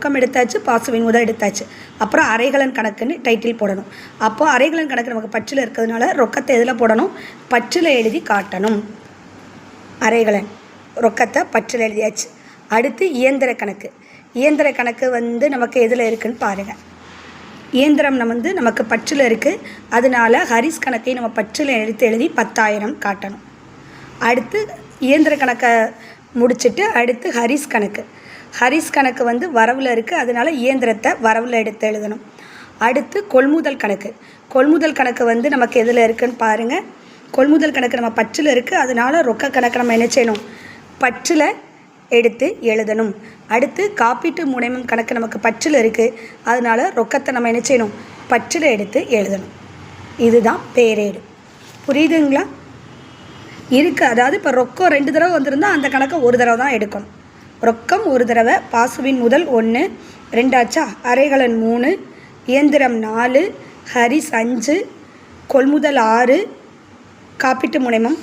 ரொக்கம் எடுத்தாச்சு பாசுவின் முதல் எடுத்தாச்சு. அப்புறம் அரைகலன் கணக்குன்னு டைட்டில் போடணும். அப்போ அரைகலன் கணக்கு நமக்கு பற்றில் இருக்கிறதுனால ரொக்கத்தை எதில் போடணும்? பச்சில் எழுதி காட்டணும். அரைகலன் ரொக்கத்தை பற்றில் எழுதியாச்சு. அடுத்து இயந்திர கணக்கு. இயந்திர கணக்கு வந்து நமக்கு எதில் இருக்குன்னு பாருங்கள் இயந்திரம் நம்ம வந்து நமக்கு பற்றில் இருக்குது அதனால ஹரிஸ் கணக்கை நம்ம பற்றில் எடுத்து எழுதி பத்தாயிரம் காட்டணும். அடுத்து இயந்திர கணக்கை முடிச்சுட்டு அடுத்து ஹரிஸ் கணக்கு. ஹரிஸ் கணக்கு வந்து வரவில் இருக்குது அதனால இயந்திரத்தை வரவில் எடுத்து எழுதணும். அடுத்து கொள்முதல் கணக்கு. கொள்முதல் கணக்கு வந்து நமக்கு எதில் இருக்குன்னு பாருங்கள் கொள்முதல் கணக்கு நம்ம பற்றில் இருக்குது அதனால் ரொக்க கணக்கு நம்ம என்ன செய்யணும்? பற்றில் எடுத்து எழுதணும். அடுத்து காப்பீட்டு முனைமம் கணக்கு நமக்கு பற்றில் இருக்குது அதனால ரொக்கத்தை நம்ம என்ன செய்யணும்? பற்றில் எடுத்து எழுதணும். இதுதான் பேரேடு. புரியுதுங்களா? இருக்குது அதாவது இப்போ ரொக்கம் ரெண்டு தடவை வந்திருந்தால் அந்த கணக்கை ஒரு தடவை தான் எடுக்கணும். ரொக்கம் ஒரு தடவை பாசுவின் முதல் ஒன்று ரெண்டாச்சா அரைகலன் மூணு இயந்திரம் நாலு ஹரிஸ் அஞ்சு கொள்முதல் ஆறு காப்பீட்டு முனைமம்